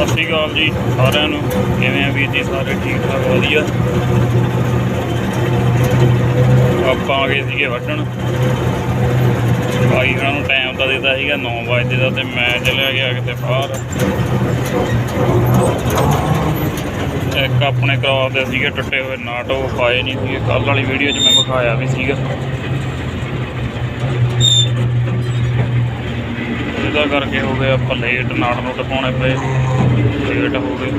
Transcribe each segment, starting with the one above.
ਸਤਿ ਸ਼੍ਰੀ ਅਕਾਲ ਜੀ ਸਾਰਿਆਂ ਨੂੰ। ਕਿਵੇਂ ਆ ਵੀਰ ਜੀ? ਸਾਰੇ ਠੀਕ ਠਾਕ, ਵਧੀਆ? ਆਪਾਂ ਆ ਗਏ ਸੀਗੇ ਵੱਢਣ। ਭਾਈ ਉਹਨਾਂ ਨੂੰ ਟਾਈਮ ਤਾਂ ਦਿੱਤਾ ਸੀਗਾ 9 ਵਜੇ ਦਾ ਤੇ ਮੈਂ ਚਲਿਆ ਗਿਆ ਕਿਤੇ ਬਾਹਰ। ਇੱਕ ਆਪਣੇ ਕਰਾਸ ਦੇ ਸੀਗੇ ਟੁੱਟੇ ਹੋਏ ਨਾਟ ਉਹ ਪਾਏ ਨਹੀਂ ਸੀਗੇ। ਕੱਲ ਵਾਲੀ ਵੀਡੀਓ 'ਚ ਮੈਂ ਵਿਖਾਇਆ ਵੀ ਸੀਗਾ। ਇਹਦਾ ਕਰਕੇ ਹੋ ਗਿਆ ਆਪਾਂ ਲੇਟ ਨਾਟ ਨੂੰ ਟਪਾਉਣੇ ਪਏ। ਲੇਟ ਹੋ ਗਏ।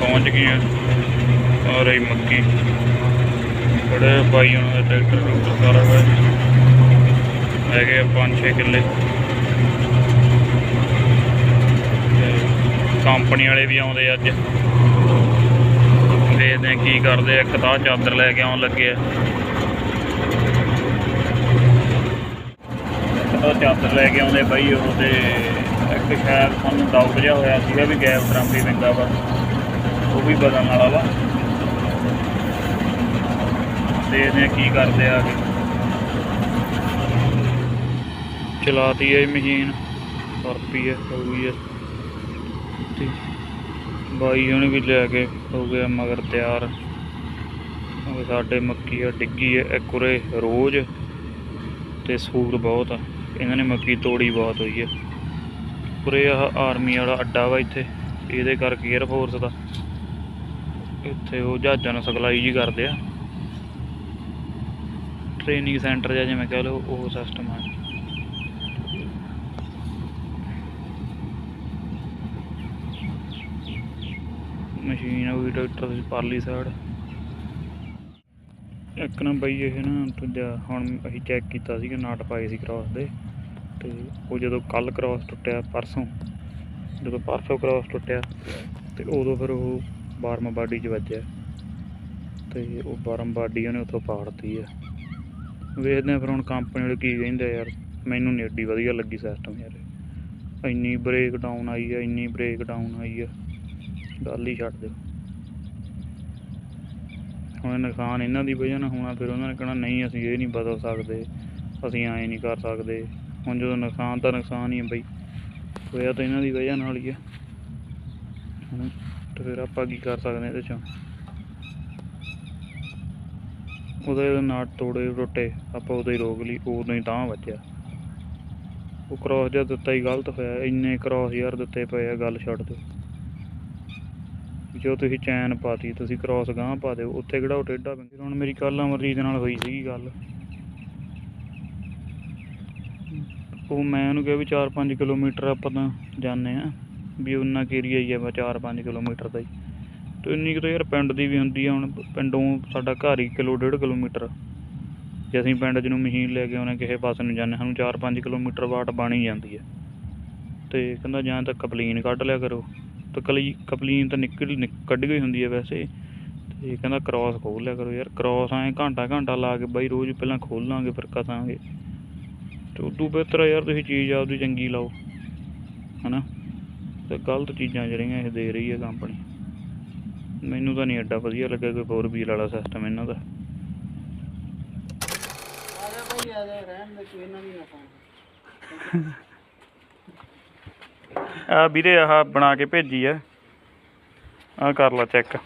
ਪਹੁੰਚ ਗਏ ਆ। ਸਾਰੇ ਮੱਕੀ। ਬੜੇ ਬਾਈ ਉਹਨਾਂ ਦੇ ਟਰੈਕਟਰ ਟਰੂਕਟਰ ਸਾਰਾ ਕੁਝ। ਹੈਗੇ ਆ ਪੰਜ ਛੇ ਕਿੱਲੇ। ਕੰਪਨੀ ਵਾਲੇ ਵੀ ਆਉਂਦੇ ਅੱਜ। ਦੇਖਦੇ ਕੀ ਕਰਦੇ ਇੱਕ ਤਾਂ ਚਾਦਰ ਲੈ ਕੇ ਆਉਣ ਲੱਗੇ ਆ। ਤਾਂ ਚਾਦਰ ਲੈ ਕੇ ਆਉਂਦੇ ਬਾਈ ਉਹ ਤੇ ਇੱਕ ਸ਼ਾਇਦ ਸਾਨੂੰ ਡਾਊਟ ਜਿਹਾ ਹੋਇਆ ਸੀਗਾ ਵੀ ਗੈਪ ਡਰਮ ਵੀ ਪੈਂਦਾ ਵਾ। ਉਹ ਵੀ ਬਦਲਣ ਵਾਲਾ ਵਾ। ਦੇਖਦੇ ਆ ਕੀ ਕਰਦੇ ਆ ਅੱਗੇ? ਚਲਾਤੀ ਹੈ ਮਸ਼ੀਨ ਕਰਪੀ ਹੈ ਹੋ ਗਈ ਹੈ ਤੇ ਬਾਈ ਉਹਨੇ ਵੀ ਲੈ ਕੇ ਹੋ ਗਿਆ ਮਗਰ ਤਿਆਰ। ਸਾਡੇ ਮੱਕੀ ਆ, ਡਿੱਗੀ ਹੈ ਇੱਕ ਰੋਜ਼। ਤੇ ਸੂਰ ਬਹੁਤ ਆ। ਇਹਨਾਂ ਨੇ ਮੱਕੀ ਤੋੜੀ, ਬਹੁਤ ਹੋਈ ਹੈ ਉਰੇ ਆਹ ਆਰਮੀ ਵਾਲਾ ਅੱਡਾ ਵਾ ਇੱਥੇ, ਇਹਦੇ ਕਰਕੇ 에ਅਰ ਫੋਰਸ ਦਾ। ਇੱਥੇ ਉਹ ਜਹਾਜ਼ਾਂ ਨੂੰ ਸਪਲਾਈ ਜੀ ਕਰਦੇ ਆ। ਟ੍ਰੇਨਿੰਗ ਸੈਂਟਰ ਜਾਂ ਜਿਵੇਂ ਕਹ ਲਓ, ਉਹ ਸਿਸਟਮ ਆ। ਮਸ਼ੀਨ ਆ ਵੀ ਟਰੈਕਟਰ ਦੀ ਪਰਲੀ ਸਾਈਡ ਇੱਕ ਨਾ ਬਈ ਇਹ ਨਾ ਦੂਜਾ, ਹੁਣ ਅਸੀਂ ਚੈੱਕ ਕੀਤਾ ਸੀਗਾ, ਨਾਟ ਪਾਏ ਸੀ ਕ੍ਰਾਸ ਦੇ। ਤੇ ਉਹ ਜਦੋਂ ਕੱਲ ਕ੍ਰਾਸ ਟੁੱਟਿਆ, ਪਰਸੋਂ ਜਦੋਂ ਪਰਸੋਂ ਕ੍ਰਾਸ ਟੁੱਟਿਆ, ਤੇ ਉਦੋਂ ਫਿਰ ਉਹ ਬਾਰਮ ਬਾਡੀ 'ਚ ਵੱਜਿਆ। ਤੇ ਉਹ ਬਾਰਮ ਬਾਡੀ ਉਹਨੇ ਉੱਥੋਂ ਪਾੜਤੀ ਆ। ਵੇਖਦੇ ਆ ਫਿਰ ਹੁਣ ਕੰਪਨੀ ਵਾਲੇ ਕੀ ਕਹਿੰਦੇ ਯਾਰ ਮੈਨੂੰ ਨਹੀਂ ਏਡੀ ਵਧੀਆ ਲੱਗੀ ਸਿਸਟਮ ਯਾਰ। ਇੰਨੀ ਬ੍ਰੇਕ ਡਾਊਨ ਆਈ ਆ, ਇੰਨੀ ਬ੍ਰੇਕ ਡਾਊਨ ਆਈ ਆ। ਗੱਲ ਹੀ ਛੱਡ ਦਿਓ। ਹੁਣ ਨੁਕਸਾਨ ਇਹਨਾਂ ਦੀ ਵਜ੍ਹਾ ਨਾਲ ਹੋਣਾ, ਫਿਰ ਉਹਨਾਂ ਨੇ ਕਹਿਣਾ, ਨਹੀਂ, ਅਸੀਂ ਇਹ ਨਹੀਂ ਬਦਲ ਸਕਦੇ, ਅਸੀਂ ਐਂ ਨਹੀਂ ਕਰ ਸਕਦੇ। ਹੁਣ ਜਦੋਂ ਨੁਕਸਾਨ ਤਾਂ ਨੁਕਸਾਨ ਹੀ ਹੈ ਬਈ। ਹੋਇਆ ਤਾਂ ਇਹਨਾਂ ਦੀ ਵਜ੍ਹਾ ਨਾਲ ਹੀ ਆ। ਹਨਾ ਤੇ ਫਿਰ ਆਪਾਂ ਕੀ ਕਰ ਸਕਦੇ ਹਾਂ ਇਹਦੇ ਚੋਂ? ਉਹਦੇ ਜਦੋਂ ਨਾਟ ਤੋੜੇ ਟੁੱਟੇ ਆਪਾਂ ਉਦੋਂ ਹੀ ਰੋਕ ਲਈ ਉਦੋਂ ਹੀ ਤਾਂ ਵੱਜਿਆ ਉਹ ਕ੍ਰਾਸ ਜਿਹਾ ਦਿੱਤਾ ਹੀ ਗਲਤ ਹੋਇਆ, ਇੰਨੇ ਕ੍ਰਾਸ ਯਾਰ ਦਿੱਤੇ ਪਏ ਆ ਗੱਲ ਛੱਡ ਦਿਓ। ਜੋ ਤੁਸੀਂ ਚੈਨ ਪਾਤੀ, ਤੁਸੀਂ ਕ੍ਰਾਸ ਗਾਂ ਪਾ ਦਿਓ, ਉੱਥੇ ਕਿਹੜਾ ਉਹ ਟੇਢਾ ਪੈਂਦਾ ਹੁਣ ਮੇਰੀ ਕੱਲ੍ਹ ਅਮਰਜੀਤ ਨਾਲ ਹੋਈ ਸੀਗੀ ਗੱਲ। ਉਹ ਮੈਂ ਉਹਨੂੰ ਕਿਹਾ ਵੀ 4-5 ਕਿਲੋਮੀਟਰ ਆਪਾਂ ਤਾਂ ਜਾਂਦੇ ਆ ਵੀ ਉਨਾ ਕੁ ਏਰੀਆ ਹੀ ਆ ਵਾ 4-5 ਕਿਲੋਮੀਟਰ ਦਾ ਹੀ। ਤੇ ਇੰਨੀ ਕੁ ਤਾਂ ਯਾਰ ਪਿੰਡ ਦੀ ਵੀ ਹੁੰਦੀ ਆ, ਹੁਣ ਪਿੰਡੋਂ ਸਾਡਾ ਘਰ ਹੀ ਕਿਲੋ ਡੇਢ ਕਿਲੋਮੀਟਰ। ਜੇ ਅਸੀਂ ਪਿੰਡ ਜਿਹਨੂੰ ਨੂੰ ਮਸ਼ੀਨ ਲੈ ਕੇ ਆਉਣੇ, ਕਿਸੇ ਪਾਸੇ ਨੂੰ ਜਾਂਦੇ ਸਾਨੂੰ 4-5 ਕਿਲੋਮੀਟਰ ਵਾਟ ਬਣ ਹੀ ਜਾਂਦੀ ਹੈ ਤੇ ਕਹਿੰਦਾ ਜਾਂ ਤਾਂ ਕਪਲੀਨ ਕੱਢ ਲਿਆ ਕਰੋ। ਤੇ ਕਲੀ, ਕਪਲੀਨ ਤਾਂ ਨਿਕਲ, ਨਿਕ- ਕੱਢ ਗਈ ਹੁੰਦੀ ਹੈ ਵੈਸੇ। ਤੇ ਕਹਿੰਦਾ ਕ੍ਰਾਸ ਖੋਲ ਲਿਆ ਕਰੋ ਯਾਰ ਕ੍ਰਾਸ ਐਂ ਘੰਟਾ ਘੰਟਾ ਲਾ ਕੇ ਬਾਈ ਰੋਜ਼ ਪਹਿਲਾਂ ਖੋਲਾਂਗੇ, ਫਿਰ ਕਸਾਂਗੇ। ਤੇ ਉਦੋਂ ਬਿਹਤਰ ਯਾਰ ਤੁਸੀਂ ਚੀਜ਼ ਆਪਦੀ ਚੰਗੀ ਲਾਓ ਹਨਾ? ਤੇ ਗਲਤ ਚੀਜ਼ਾਂ ਜਿਹੜੀਆਂ ਇਹ ਦੇ ਰਹੀ ਹੈ ਕੰਪਨੀ ਮੈਨੂੰ ਤਾਂ ਨਹੀਂ ਐਡਾ ਵਧੀਆ ਲੱਗਾ ਕੋਈ ਫੋਰ ਵੀਲ ਵਾਲਾ ਸਿਸਟਮ ਇਹਨਾਂ ਦਾ। ਆਜਾ ਭਾਈ ਆਜਾ ਰਹਿਣ ਦੇ ਕੋਈ ਨਾ ਵੀ ਆ ਵੀਰੇ ਆਹ ਬਣਾ ਕੇ ਭੇਜੀ ਆ। ਆ ਕਰ ਲਾ ਚੈੱਕ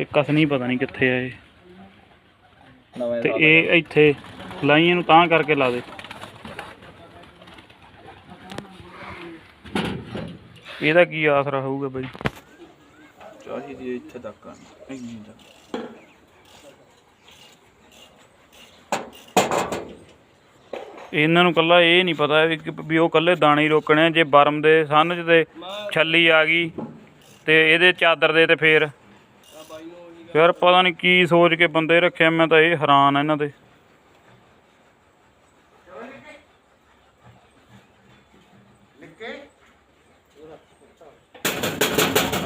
ਇਹ ਕਸਨੀ ਪਤਾ ਨਹੀਂ ਕਿੱਥੇ ਆ ਇਹ। ਤੇ ਇਹ ਇੱਥੇ ਲਾਈਆਂ ਨੂੰ ਤਾਂ ਕਰਕੇ ਲਾ ਦੇ। ਇਹਦਾ ਕੀ ਆਸਰਾ ਹੋਊਗਾ ਬਈ? ਚਾਹੀਦੀ ਇੱਥੇ ਤੱਕ ਇੰਨੀ ਦਾ ਇਹਨਾਂ ਨੂੰ ਕੱਲਾ ਇਹ ਨਹੀਂ ਪਤਾ ਵੀ ਉਹ ਕੱਲੇ ਦਾਣੇ ਹੀ ਰੋਕਣੇ ਆ। ਜੇ ਬਰਮ ਦੇ ਸੰਨ ਚ ਤੇ ਛੱਲੀ ਆ ਗਈ ਤੇ ਇਹਦੇ ਚਾਦਰ ਦੇ ਤੇ ਫੇਰ ਯਾਰ ਪਤਾ ਨਹੀਂ ਕੀ ਸੋਚ ਕੇ ਬੰਦੇ ਰੱਖਿਆ ਮੈਂ ਤਾਂ ਇਹ ਹੈਰਾਨ ਆ ਇਹਨਾਂ ਦੇ।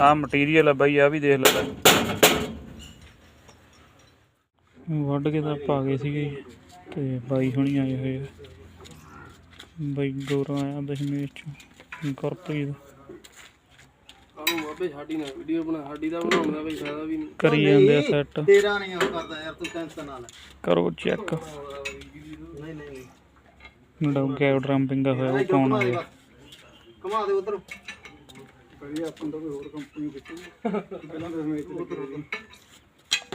ਆ ਮਟੀਰੀਅਲ ਆ ਬਾਈ ਆ ਵੀ ਦੇਖ ਲੈ। ਵੱਢ ਕੇ ਤਾਂ ਆ ਗਏ ਸੀਗੇ ਤੇ ਬਾਈ ਹੁਣੀ ਆਏ ਹੋਏ ਆ। ਬਾਈ ਗੌਰਵ ਆਇਆ ਦਸ਼ਮੇਸ਼ ਚ ਗੁਰਪ੍ਰੀਤ। ਕਾਹਨੂੰ ਬਾਬੇ ਸਾਡੀ ਨਾ ਵੀਡੀਓ ਬਣਾ ਸਾਡੀ ਦਾ ਬਣਾਉਣ ਦਾ ਕੋਈ ਫਾਇਦਾ ਵੀ ਨਹੀਂ। ਕਰੀ ਜਾਂਦੇ ਆ ਸੈੱਟ ਤੇਰਾ ਨਹੀਂ ਉਹ ਕਰਦਾ ਯਾਰ ਤੂੰ ਟੈਨਸ਼ਨ ਨਾ ਲੈ। ਕਰੋ ਚੈੱਕ ਨਹੀਂ ਨਹੀਂ। ਗੈਪ ਡਰਮ ਪਿੰਗਾ ਹੋਇਆ ਉਹ ਪਾਉਣਾ ਹੈ ਕਮਾ ਦੇ ਉਧਰ।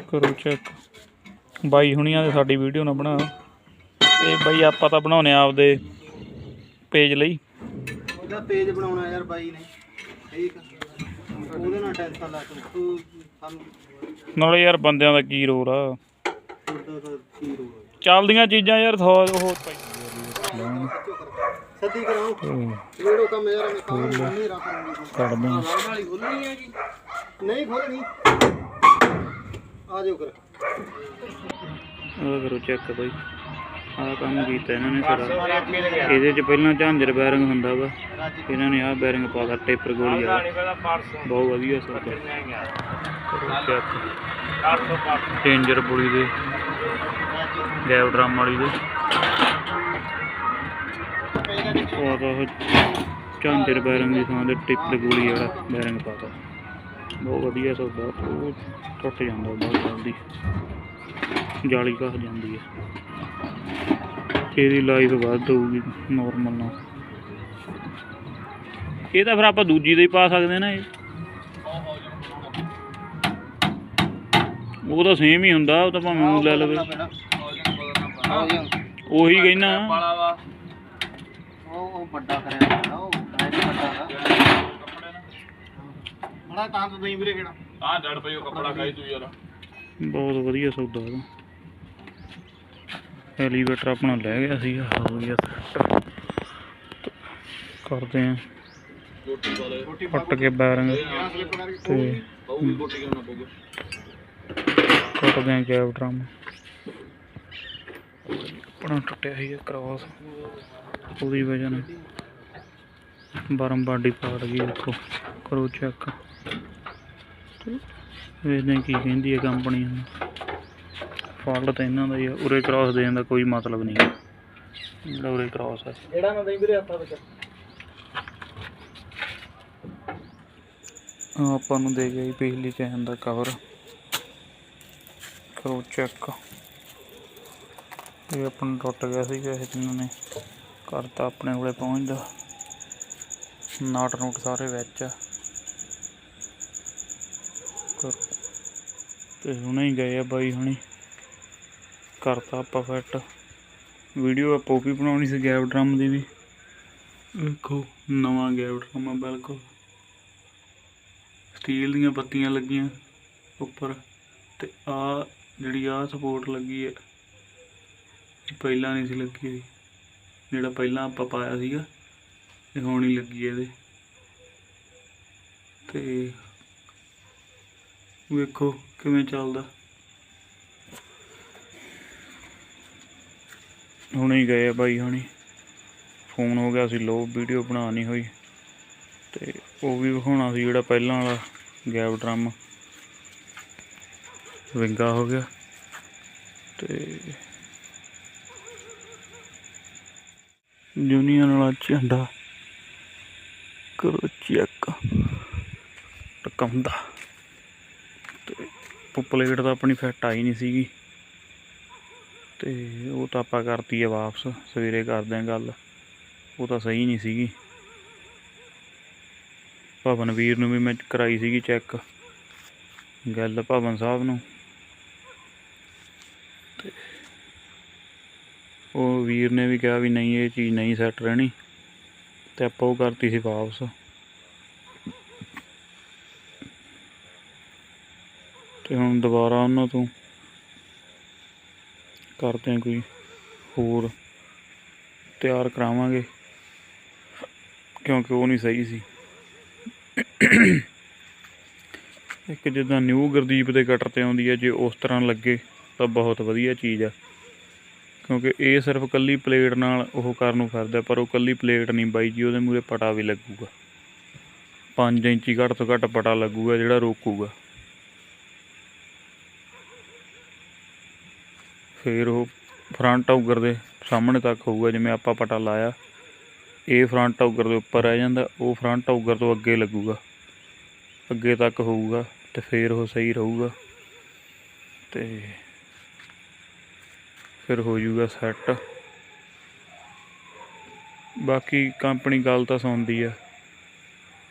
ਕਰੋ ਚੈੱਕ ਬਾਈ ਹੁਣੀਆਂ ਦੇ ਸਾਡੀ ਵੀਡੀਓ ਨਾ ਬਣਾ। ਇਹ ਬਾਈ ਆਪਾਂ ਤਾਂ ਬਣਾਉਨੇ ਆ ਆਪਦੇ ਪੇਜ ਲਈ। ਉਹਦਾ ਪੇਜ ਬਣਾਉਣਾ ਯਾਰ ਬਾਈ ਨੇ। ਠੀਕ ਉਹਦੇ ਨਾਲ ਟੈਨਸ਼ਨ ਲਾ ਤੂੰ ਤੂੰ ਸਾਨੂੰ ਨਾਲੇ ਯਾਰ ਬੰਦਿਆਂ ਦਾ ਕੀ ਰੋਲ ਆ? ਤੁਹਾਡਾ ਤਾਂ ਕੀ ਰੋਲ ਚੱਲਦੀਆਂ ਚੀਜ਼ਾਂ ਯਾਰ ਥੋ ਉਹ ਸੱਦੀ ਕਰਾਉ ਹੂੰ, ਵੀਡੀਓ ਕੰਮ ਯਾਰ ਮੈਂ ਕੰਮ ਨਹੀਂ ਰੱਖ ਕੱਢਦੇ ਹਾਂ। ਨਾਲ ਵਾਲੀ ਖੋਲਣੀ ਹੈ ਜੀ। ਨਹੀਂ ਖੋਲਣੀ। ਆ ਜਾਓ ਕਰ ਕਰੋ ਚੈੱਕ ਬਾਈ। ਆਹ ਕੰਮ ਕੀਤਾ ਇਹਨਾਂ ਨੇ ਸਾਰਾ। ਇਹਦੇ ਚ ਪਹਿਲਾਂ ਝਾਂਜਰ ਬੈਰਿੰਗ ਹੁੰਦਾ ਵਾ। ਇਹਨਾਂ ਨੇ ਆਹ ਬੈਰਿੰਗ ਪਾਤਾ ਟੇਪਰ ਗੋਲੀ ਆ ਬਹੁਤ ਵਧੀਆ ਚੈੱਕ ਡੇਂਜਰ ਬੁਲੀ ਦੇ। ਗੈਪ ਡਰਮ ਵਾਲੀ ਦੇ। ਉਹ ਤਾਂ ਉਹ ਝਾਂਜਰ ਬੈਰਿੰਗ ਦੀ ਥਾਂ ਤੇ ਟੇਪਰ ਗੋਲੀ ਵਾਲਾ ਬੈਰਿੰਗ ਪਾਤਾ ਬਹੁਤ ਵਧੀਆ ਸੌਦਾ ਉਹ ਟੁੱਟ ਜਾਂਦਾ ਬਹੁਤ ਜਲਦੀ। ਜਾਲੀ ਘਸ ਜਾਂਦੀ ਹੈ ਇਹਦੀ ਲਾਈਫ ਵੱਧ ਹੋਊਗੀ ਨਾਰਮਲ ਨਾਲ। ਇਹ ਤਾਂ ਫਿਰ ਆਪਾਂ ਦੂਜੀ ਦੇ ਹੀ ਪਾ ਸਕਦੇ ਨਾ ਇਹ। ਉਹ ਤਾਂ ਸੇਮ ਹੀ ਹੁੰਦਾ ਉਹ ਤਾਂ ਭਾਵੇਂ ਉਹ ਲੈ ਲਵੇ। ਉਹੀ ਕਹਿਣਾ ਵਾਲਾ ਵਾ ਉਹ ਉਹ ਵੱਡਾ ਕਰਿਆ ਹੋਇਆ ਉਹ ਹੈ ਨੀ ਵੱਡਾ ਦਾ ਬੜਾ ਤਾਂ ਨਹੀਂ ਵੀਰੇ ਕਿਹੜਾ ਆ ਡੜ ਪਈ ਉਹ ਕੱਪੜਾ ਖਾਈ ਤੂੰ ਯਾਰ। ਬਹੁਤ ਵਧੀਆ ਸੌਦਾ ਉਹਦਾ ਐਲੀਵੇਟਰ ਆਪਣਾ ਲੈ ਗਿਆ ਸੀਗਾ, ਹੋ ਗਿਆ set। ਕਰਦੇ ਆਂ ਫੁੱਟ ਕੇ ਬੈਰਿੰਗ ਤੇ ਬਹੁ ਵੀ ਕੱਟਦੇ ਆਂ ਕੈਬ ਡਰਮ ਆਪਣਾ ਟੁੱਟਿਆ ਸੀ ਕ੍ਰਾਸ ਉਹਦੀ ਵਜ੍ਹਾ ਨਾਲ ਬਾਰਮ ਬਾਡੀ ਪਾੜ ਗਈ, ਦੇਖੋ। ਕਰੋ ਚੈੱਕ ਵੇਖਦੇ ਕੀ ਕਹਿੰਦੀ ਹੈ ਕੰਪਨੀ ਹੁਣ ਫਾਲਟ ਤਾਂ ਇਹਨਾਂ ਦਾ ਹੀ ਆ ਉਰੇ ਕ੍ਰਾਸ ਦੇਣ ਦਾ ਕੋਈ ਮਤਲਬ ਨਹੀਂ ਹੈ। ਜਿਹੜਾ ਉਰੇ ਕ੍ਰਾਸ ਹੈ ਜਿਹੜਾ ਨਾ ਨਹੀਂ ਵੀਰੇ ਹੱਥਾਂ ਵਿੱਚ। ਆਪਾਂ ਨੂੰ ਦੇ ਗਈ ਪਿਛਲੀ ਚੈਨ ਦਾ ਕਵਰ ਕਰੋ ਚੈੱਕ ਇਹ ਆਪਣਾ ਟੁੱਟ ਗਿਆ ਸੀਗਾ ਇਹ ਜਿਨ੍ਹਾਂ ਨੇ। ਕਰਤਾ ਆਪਣੇ ਕੋਲੇ ਪਹੁੰਚਦਾ। ਨਾਟ ਨੂਟ ਸਾਰੇ ਵਿੱਚ ਆ। ਤੇ ਹੁਣੇ ਹੀ ਗਏ ਆ ਬਾਈ ਹੁਣੀ। ਕਰਤਾ ਆਪਾਂ ਫਿੱਟ ਵੀਡੀਓ ਆਪਾਂ ਉਹ ਵੀ ਬਣਾਉਣੀ ਸੀ ਗੈਪ ਡਰਮ ਦੀ ਵੀ। ਵੇਖੋ, ਨਵਾਂ ਗੈਪ ਡਰਮ ਆ ਬਿਲਕੁਲ। ਸਟੀਲ ਦੀਆਂ ਪੱਤੀਆਂ ਲੱਗੀਆਂ ਉੱਪਰ ਤੇ ਆ ਜਿਹੜੀ ਆ ਸਪੋਰਟ ਲੱਗੀ ਹੈ ਇਹ ਪਹਿਲਾਂ ਨਹੀਂ ਸੀ ਲੱਗੀ ਹੋਈ। ਜਿਹੜਾ ਪਹਿਲਾਂ ਆਪਾਂ ਪਾਇਆ ਸੀਗਾ, ਇਹ ਹੁਣ ਹੀ ਲੱਗੀ ਇਹਦੇ। ਤੇ ਵੇਖੋ ਕਿਵੇਂ ਚੱਲਦਾ। ਹੁਣੇ ਗਏ ਆ ਬਾਈ ਹੁਣੀ। ਫੋਨ ਹੋ ਗਿਆ ਸੀ ਲੋ ਵੀਡੀਓ ਬਣਾ ਨਹੀਂ ਹੋਈ। ਤੇ ਉਹ ਵੀ ਵਿਖਾਉਣਾ ਸੀ ਜਿਹੜਾ ਪਹਿਲਾਂ ਵਾਲਾ ਗੈਪ ਡਰਮ। ਵਿੰਗਾ ਹੋ ਗਿਆ। ਤੇ ਯੂਨੀਅਨ ਵਾਲਾ ਝੰਡਾ। ਕਰੋ ਚੈੱਕ। ਟਕਮਦਾ ਤੇ ਪਲੇਟ ਤਾਂ ਆਪਣੀ ਫਿੱਟ ਆਈ ਨਹੀਂ ਸੀਗੀ। ਤੇ ਉਹ ਤਾਂ ਆਪਾਂ ਕਰਤੀ ਹੈ ਵਾਪਸ, ਸਵੇਰੇ ਕਰਦੇ ਆਂ ਗੱਲ। ਉਹ ਤਾਂ ਸਹੀ ਨਹੀਂ ਸੀਗੀ। ਭਵਨ ਵੀਰ ਨੂੰ ਵੀ ਮੈਂ ਕਰਾਈ ਸੀਗੀ ਚੈੱਕ ਗੱਲ ਭਵਨ ਸਾਹਿਬ ਨੂੰ। ਤੇ ਉਹ ਵੀਰ ਨੇ ਵੀ ਕਿਹਾ ਵੀ ਨਹੀਂ, ਇਹ ਚੀਜ਼ ਨਹੀਂ ਸੈੱਟ ਰਹਿਣੀ। ਤੇ ਆਪਾਂ ਉਹ ਕਰਤੀ ਸੀ ਵਾਪਸ। ਤੇ ਹੁਣ ਦੁਬਾਰਾ ਉਹਨਾਂ ਤੋਂ ਕਰਦੇ ਹਾਂ ਕੋਈ ਹੋਰ ਤਿਆਰ ਕਰਾਵਾਂਗੇ। ਕਿਉਂਕਿ ਉਹ ਨਹੀਂ ਸਹੀ ਸੀ। ਇੱਕ ਜਿੱਦਾਂ ਨਿਊ ਗੁਰਦੀਪ ਦੇ ਕਟਰ ਤੇ ਆਉਂਦੀ ਹੈ, ਜੇ ਉਸ ਤਰ੍ਹਾਂ ਲੱਗੇ ਤਾਂ ਬਹੁਤ ਵਧੀਆ ਚੀਜ਼ ਆ। ਕਿਉਂਕਿ ਇਹ ਸਿਰਫ ਕੱਲੀ ਪਲੇਟ ਨਾਲ ਉਹ ਕਰਨ ਨੂੰ ਫਿਰਦਾ, ਪਰ ਉਹ ਕੱਲੀ ਪਲੇਟ ਨਹੀਂ ਬਾਈ ਜੀ, ਉਹਦੇ ਮੂਰੇ ਪਟਾ ਵੀ ਲੱਗੂਗਾ। 5 ਇੰਚੀ ਘੱਟ ਤੋਂ ਘੱਟ ਪਟਾ ਲੱਗੂਗਾ, ਜਿਹੜਾ ਰੋਕੂਗਾ। ਫਿਰ ਉਹ ਫਰੰਟ ਆਊਗਰ ਦੇ ਸਾਹਮਣੇ ਤੱਕ ਹੋਊਗਾ, ਜਿਵੇਂ ਆਪਾਂ ਪਟਾ ਲਾਇਆ। ਇਹ ਫਰੰਟ ਆਊਗਰ ਦੇ ਉੱਪਰ ਰਹਿ ਜਾਂਦਾ, ਉਹ ਫਰੰਟ ਆਊਗਰ ਤੋਂ ਅੱਗੇ ਲੱਗੂਗਾ। ਅੱਗੇ ਤੱਕ ਹੋਊਗਾ ਤੇ ਫਿਰ ਉਹ ਸਹੀ ਰਹੂਗਾ। ਤੇ ਫਿਰ ਹੋ ਜਾਊਗਾ ਸੈੱਟ। ਬਾਕੀ ਕੰਪਨੀ ਗੱਲ ਤਾਂ ਸੁਣਦੀ ਆ।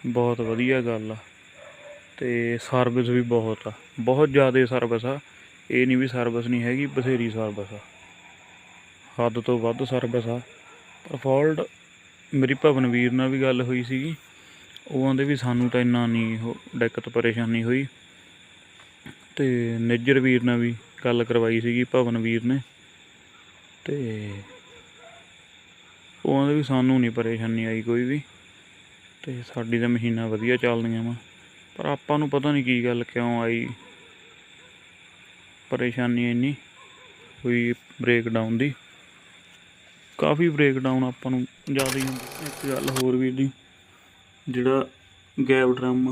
ਬਹੁਤ ਵਧੀਆ ਗੱਲ ਆ। ਤੇ ਸਰਵਿਸ ਵੀ ਬਹੁਤ ਆ। ਬਹੁਤ ਜ਼ਿਆਦਾ ਸਰਵਿਸ ਆ। ਇਹ ਨਹੀਂ ਵੀ ਸਰਵਿਸ ਨਹੀਂ ਹੈਗੀ, ਬਥੇਰੀ ਸਰਵਿਸ ਆ। ਹੱਦ ਤੋਂ ਵੱਧ ਸਰਵਿਸ ਆ। ਪਰ ਫਾਲਟ ਮੇਰੀ ਭਵਨਵੀਰ ਨਾਲ ਵੀ ਗੱਲ ਹੋਈ ਸੀਗੀ। ਉਹ ਆਂਦੇ ਵੀ ਸਾਨੂੰ ਤਾਂ ਇੰਨਾ ਨਹੀਂ ਉਹ ਦਿੱਕਤ, ਪਰੇਸ਼ਾਨੀ ਹੋਈ। ਤੇ ਨਿੱਜਰ ਵੀਰ ਨਾਲ ਵੀ ਗੱਲ ਕਰਵਾਈ ਸੀਗੀ ਭਵਨਵੀਰ ਨੇ। ਤੇ ਉਹ ਆਂਦੇ ਵੀ ਸਾਨੂੰ ਨਹੀਂ ਪਰੇਸ਼ਾਨੀ ਆਈ ਕੋਈ ਵੀ। ਤੇ ਸਾਡੀ ਤਾਂ ਮਸ਼ੀਨਾਂ ਵਧੀਆ ਚੱਲਦੀਆਂ ਵਾ। ਪਰ ਆਪਾਂ ਨੂੰ ਪਤਾ ਨਹੀਂ ਕੀ ਗੱਲ ਕਿਉਂ ਆਈ। ਪਰੇਸ਼ਾਨੀ ਇੰਨੀ ਹੋਈ ਬ੍ਰੇਕ ਡਾਊਨ ਦੀ। ਕਾਫੀ ਬ੍ਰੇਕ ਡਾਊਨ ਆਪਾਂ ਨੂੰ ਜ਼ਿਆਦਾ ਹੀ ਹੁੰਦਾ ਇੱਕ ਗੱਲ ਹੋਰ ਵੀ ਦੀ ਜਿਹੜਾ ਗੈਪ ਡਰਮ,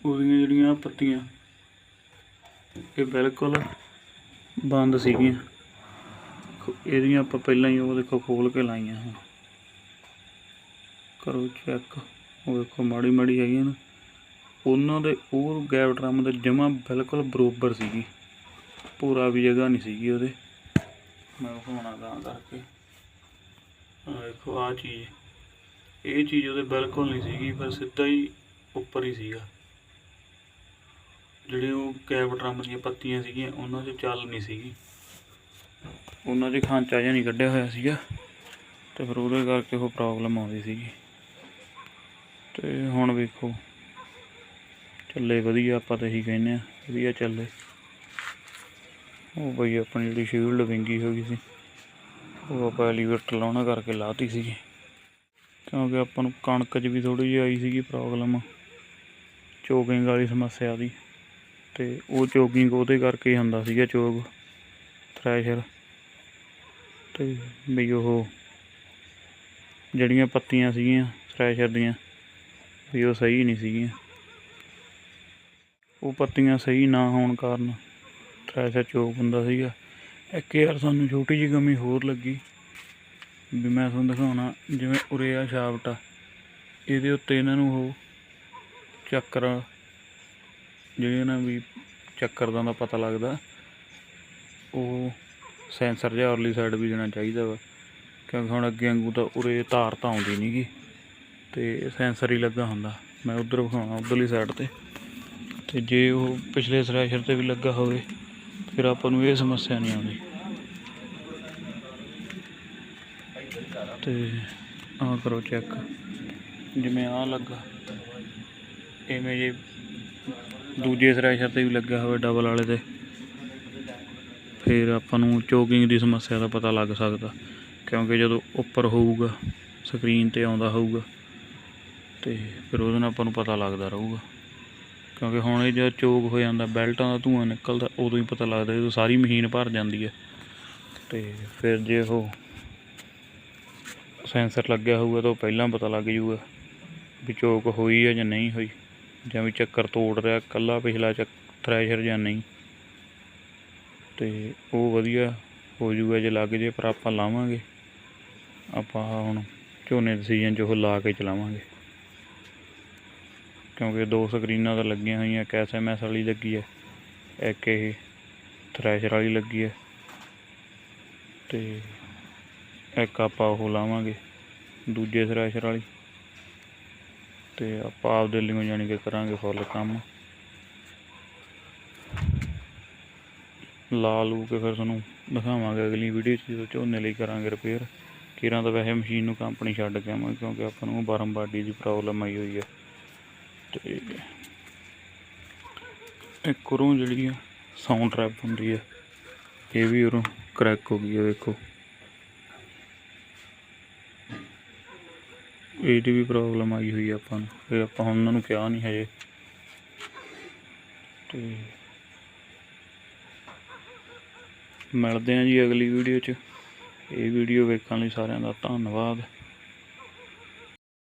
ਉਹਦੀਆਂ ਜਿਹੜੀਆਂ ਪੱਤੀਆਂ, ਇਹ ਬਿਲਕੁਲ ਬੰਦ ਸੀਗੀਆਂ। ਇਹਦੀਆਂ ਆਪਾਂ ਪਹਿਲਾਂ ਹੀ ਉਹ ਦੇਖੋ ਖੋਲ ਕੇ ਲਾਈਆਂ ਹੁਣ ਕਰੋ ਚੈੱਕ ਉਹ ਦੇਖੋ ਮਾੜੀ ਮਾੜੀ ਹੈਗੀਆਂ ਨਾ। ਉਹਨਾਂ ਦੇ ਉਹ ਗੈਪ ਡਰਮ ਦੇ ਜਮਾ ਬਿਲਕੁਲ ਬਰੋਬਰ ਸੀਗੀ। ਪੂਰਾ ਵੀ ਜਗ੍ਹਾ ਨਹੀਂ ਸੀਗੀ ਉਹਦੇ। ਮੈਂ ਹੋਣਾ ਤਾਂ ਕਰਕੇ। ਆਹ ਆ ਚੀਜ਼। ਇਹ ਚੀਜ਼ ਉਹਦੇ ਬਿਲਕੁਲ ਨਹੀਂ ਸੀਗੀ, ਪਰ ਸਿੱਧਾ ਹੀ ਉੱਪਰ ਹੀ ਸੀਗਾ। ਜਿਹੜੇ ਉਹ ਕੈਬ ਡਰਮ ਦੀਆਂ ਪੱਤੀਆਂ ਸੀਗੀਆਂ, ਉਹਨਾਂ 'ਚ ਚੱਲ ਨਹੀਂ ਸੀਗੀ। ਉਹਨਾਂ 'ਚ ਖਾਂਚਾ ਜਿਹਾ ਨਹੀਂ ਕੱਢਿਆ ਹੋਇਆ ਸੀਗਾ। ਤੇ ਫਿਰ ਉਹਦੇ ਕਰਕੇ ਉਹ ਪ੍ਰੋਬਲਮ ਆਉਂਦੀ ਸੀਗੀ। ਤੇ ਹੁਣ ਵੇਖੋ। ਚੱਲੇ, ਵਧੀਆ ਆਪਾਂ ਤਾਂ ਇਹੀ ਕਹਿੰਦੇ ਆ ਵਧੀਆ ਚੱਲੇ। ਉਹ ਬਈ ਆਪਣੀ ਜਿਹੜੀ ਸ਼ੀਲਡ ਵਿੰਗੀ ਹੋ ਗਈ ਸੀ, ਉਹ ਆਪਾਂ ਐਲੀਵੇਟਰ ਲਾਉਣਾ ਕਰਕੇ ਲਾਤੀ ਸੀਗੀ। ਕਿਉਂਕਿ ਆਪਾਂ ਨੂੰ ਕਣਕ 'ਚ ਵੀ ਥੋੜੀ ਜਿਹੀ ਆਈ ਸੀਗੀ ਪ੍ਰੋਬਲਮ ਚੋਕਿੰਗ ਵਾਲੀ ਸਮੱਸਿਆ ਦੀ। ਤੇ ਉਹ ਚੋਕਿੰਗ ਉਹਦੇ ਕਰਕੇ ਹੀ ਹੁੰਦਾ ਸੀਗਾ, ਚੋਗ ਥ੍ਰੈਸ਼ਰ ਤੇ ਵੀ ਉਹ ਜਿਹੜੀਆਂ ਪੱਤੀਆਂ ਸੀਗੀਆਂ ਥ੍ਰੈਸ਼ਰ ਦੀਆਂ ਵੀ ਉਹ ਸਹੀ ਨਹੀਂ ਸੀਗੀਆਂ। ਉਹ ਪੱਤੀਆਂ ਸਹੀ ਨਾ ਹੋਣ ਕਾਰਨ ਥ੍ਰੈਸ਼ਰ ਚੋਕ ਹੁੰਦਾ ਸੀਗਾ। ਇੱਕ ਯਾਰ ਸਾਨੂੰ ਛੋਟੀ ਜਿਹੀ ਕਮੀ ਹੋਰ ਲੱਗੀ ਵੀ ਮੈਂ ਤੁਹਾਨੂੰ ਦਿਖਾਉਣਾ, ਜਿਵੇਂ ਉਰੇ ਆ ਸ਼ਾਫਟ ਆ। ਇਹਦੇ ਉੱਤੇ ਇਹਨਾਂ ਨੂੰ ਉਹ ਚੱਕਰ, ਜਿਹੜੇ ਨਾ ਵੀ ਚੱਕਰ ਦਾ ਪਤਾ ਲੱਗਦਾ, ਉਹ ਸੈਂਸਰ ਜਿਹਾ ਉਰਲੀ ਸਾਈਡ ਵੀ ਦੇਣਾ ਚਾਹੀਦਾ ਵਾ। ਕਿਉਂਕਿ ਹੁਣ ਅੱਗੇ ਵਾਂਗੂ ਤਾਂ ਉਰੇ ਤਾਰ ਤਾਂ ਆਉਂਦੀ ਨਹੀਂਗੀ ਤੇ ਸੈਂਸਰ ਹੀ ਲੱਗਾ ਹੁੰਦਾ। ਮੈਂ ਉਧਰ ਵਿਖਾਉਣਾ, ਉਧਰਲੀ ਸਾਈਡ ਤੇ। ਤੇ ਜੇ ਉਹ ਪਿਛਲੇ ਥ੍ਰੈਸ਼ਰ ਤੇ ਵੀ ਲੱਗਾ ਹੋਵੇ, ਫਿਰ ਆਪਾਂ ਨੂੰ ਇਹ ਸਮੱਸਿਆ ਨਹੀਂ ਆਉਂਦੀ। ਤੇ ਆ ਕਰੋ ਚੈੱਕ ਜਿਵੇਂ ਆ ਲੱਗਾ, ਇਵੇਂ ਜੇ ਦੂਜੇ ਥ੍ਰੈਸ਼ਰ ਤੇ ਵੀ ਲੱਗਾ ਹੋਵੇ ਡਬਲ ਵਾਲੇ ਤੇ, ਫਿਰ ਆਪਾਂ ਨੂੰ ਚੋਕਿੰਗ ਦੀ ਸਮੱਸਿਆ ਦਾ ਪਤਾ ਲੱਗ ਸਕਦਾ, ਕਿਉਂਕਿ ਜਦੋਂ ਉੱਪਰ ਹੋਊਗਾ ਸਕਰੀਨ ਤੇ ਆਉਂਦਾ ਹੋਊਗਾ, ਤੇ ਫਿਰ ਉਹਦੇ ਨਾਲ ਆਪਾਂ ਨੂੰ ਪਤਾ ਲੱਗਦਾ ਰਹੂਗਾ। ਕਿਉਂਕਿ ਹੁਣ ਇਹ ਜਦ ਚੋਕ ਹੋ ਜਾਂਦਾ, ਬੈਲਟਾਂ ਦਾ ਧੂੰਆਂ ਨਿਕਲਦਾ, ਉਦੋਂ ਹੀ ਪਤਾ ਲੱਗਦਾ ਜਦੋਂ ਸਾਰੀ ਮਸ਼ੀਨ ਭਰ ਜਾਂਦੀ ਹੈ। ਤੇ ਫਿਰ ਜੇ ਉਹ ਸੈਂਸਰ ਲੱਗਿਆ ਹੋਊਗਾ ਤਾਂ ਉਹ ਪਹਿਲਾਂ ਪਤਾ ਲੱਗ ਜੂਗਾ ਵੀ ਚੋਕ ਹੋਈ ਹੈ ਜਾਂ ਨਹੀਂ ਹੋਈ, ਜਾਂ ਵੀ ਚੱਕਰ ਤੋੜ ਰਿਹਾ ਕੱਲਾ ਪਿਛਲਾ ਚੱਕ ਥ੍ਰੈਸ਼ਰ ਜਾਂ ਨਹੀਂ। ਤੇ ਉਹ ਵਧੀਆ ਹੋ ਜੂਗਾ ਜੇ ਲੱਗ ਜੇ, ਪਰ ਆਪਾਂ ਲਾਵਾਂਗੇ। ਆਪਾਂ ਹੁਣ ਝੋਨੇ ਦੇ ਸੀਜ਼ਨ 'ਚ ਉਹ ਲਾ ਕੇ ਚਲਾਵਾਂਗੇ। ਕਿਉਂਕਿ ਦੋ ਸਕਰੀਨਾਂ ਤਾਂ ਲੱਗੀਆਂ ਹੋਈਆਂ, ਇੱਕ ਐਸਐਮਐਸ ਵਾਲੀ ਲੱਗੀ ਹੈ, ਇੱਕ ਇਹ ਥ੍ਰੈਸ਼ਰ ਵਾਲੀ ਲੱਗੀ ਹੈ ਤੇ ਇੱਕ ਆਪਾਂ ਉਹ ਲਾਵਾਂਗੇ, ਦੂਜੇ ਥ੍ਰੈਸ਼ਰ ਵਾਲੀ ਤੇ ਆਪਾਂ ਆਪਦੇ ਲਈ ਜਾਣੀ ਕਿ ਕਰਾਂਗੇ ਫੁੱਲ ਕੰਮ। ਲਾ ਲੂ ਕੇ ਫਿਰ ਤੁਹਾਨੂੰ ਦਿਖਾਵਾਂਗੇ ਅਗਲੀ ਵੀਡੀਓ 'ਚ, ਜਦੋਂ ਝੋਨੇ ਲਈ ਕਰਾਂਗੇ ਰਿਪੇਅਰ ਕਿਰਾਂ ਤਾਂ ਵੈਸੇ ਮਸ਼ੀਨ ਨੂੰ ਕੰਪਨੀ ਛੱਡ ਕੇ ਆਵਾਂਗੇ, ਕਿਉਂਕਿ ਆਪਾਂ ਨੂੰ ਬਾਰੰਬਾਰੀ ਦੀ ਪ੍ਰੋਬਲਮ ਆਈ ਹੋਈ ਹੈ। ਤੇ ਇੱਕ ਉਰੋਂ ਜਿਹੜੀ ਆ ਸਾਊਂਡ ਟਰੈਪ ਹੁੰਦੀ ਹੈ ਇਹ ਵੀ ਉਰੋਂ ਕਰੈਕ ਹੋ ਗਈ ਹੈ ਵੇਖੋ। ਇਹਦੀ ਵੀ ਪ੍ਰੋਬਲਮ ਆਈ ਹੋਈ ਹੈ ਆਪਾਂ ਨੂੰ, ਇਹ ਆਪਾਂ ਉਹਨਾਂ ਨੂੰ ਕਿਹਾ ਨਹੀਂ ਹਜੇ। ਤੇ ਮਿਲਦੇ ਹਾਂ ਜੀ ਅਗਲੀ ਵੀਡੀਓ 'ਚ। ਇਹ ਵੀਡੀਓ ਵੇਖਣ ਲਈ ਸਾਰਿਆਂ ਦਾ ਧੰਨਵਾਦ।